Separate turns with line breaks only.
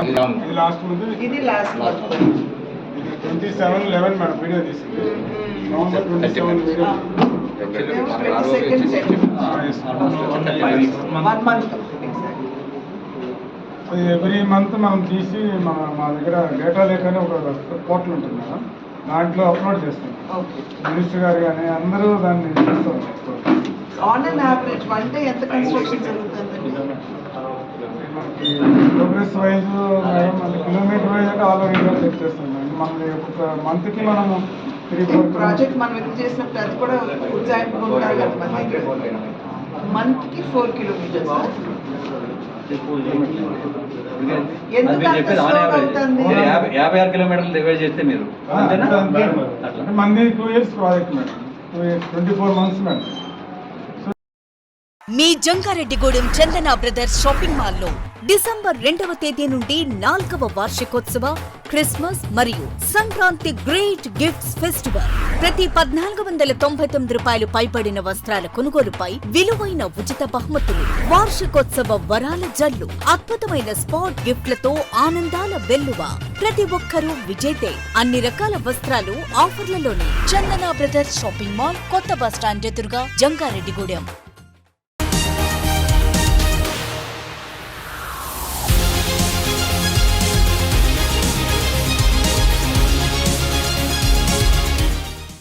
ఇది లాస్ట్
ఇది
twenty seven eleven madam video తీసింది. November twenty seven video.
One month
every month మనం తీసి మా మా దగ్గర డేటా లేక్ ఒక పోర్టల్ ఉంటుంది మేడం. దాంట్లో అప్లోడ్ చేస్తాం. మినిస్టర్ గారు కానీ అందరూ దాన్ని చూస్తారు.
On and average one day ఎంత కన్స్ట్రక్షన్
ప్రోగ్రెస్ వైజ్ మన కిలోమీటర్ వైజ్ అంటే ఆల్ ఓవర్ ఇండియా చెక్ చేస్తాం మేడం మనకి ఒక మంత్కి మనం త్రీ ఫోర్
ప్రాజెక్ట్ మనం ఇది చేసినప్పుడు అది కూడా ఉజ్జాయింపుగా ఉంటారు కదా మంత్ ఫోర్ కిలోమీటర్స్
యాభై ఆరు కిలోమీటర్లు డివైడ్ చేస్తే మీరు.
మంది two years project madam. Two years twenty four months madam.
మీ జంగారెడ్డిగూడెం చందన బ్రదర్స్ షాపింగ్ మాల్లో డిసెంబర్ రెండవ తేదీ నుండి నాల్గవ వార్షికోత్సవ క్రిస్మస్ మరియు సంక్రాంతి గ్రేట్ గిఫ్ట్స్ ఫెస్టివల్. ప్రతి పద్నాలుగు వందల తొంభై తొమ్మిది రూపాయలు పైబడిన వస్త్రాల కొనుగోలుపై విలువైన ఉచిత బహుమతులు. వార్షికోత్సవ వరాల జల్లు అద్భుతమైన స్పాట్ గిఫ్ట్లతో ఆనందాల వెల్లువ. ప్రతి ఒక్కరూ విజేతే. అన్ని రకాల వస్త్రాలు ఆఫర్లలోనే. చందన బ్రదర్స్ షాపింగ్ మాల్ కొత్త బస్టాండ్ ఎదురుగా జంగారెడ్డిగూడెం.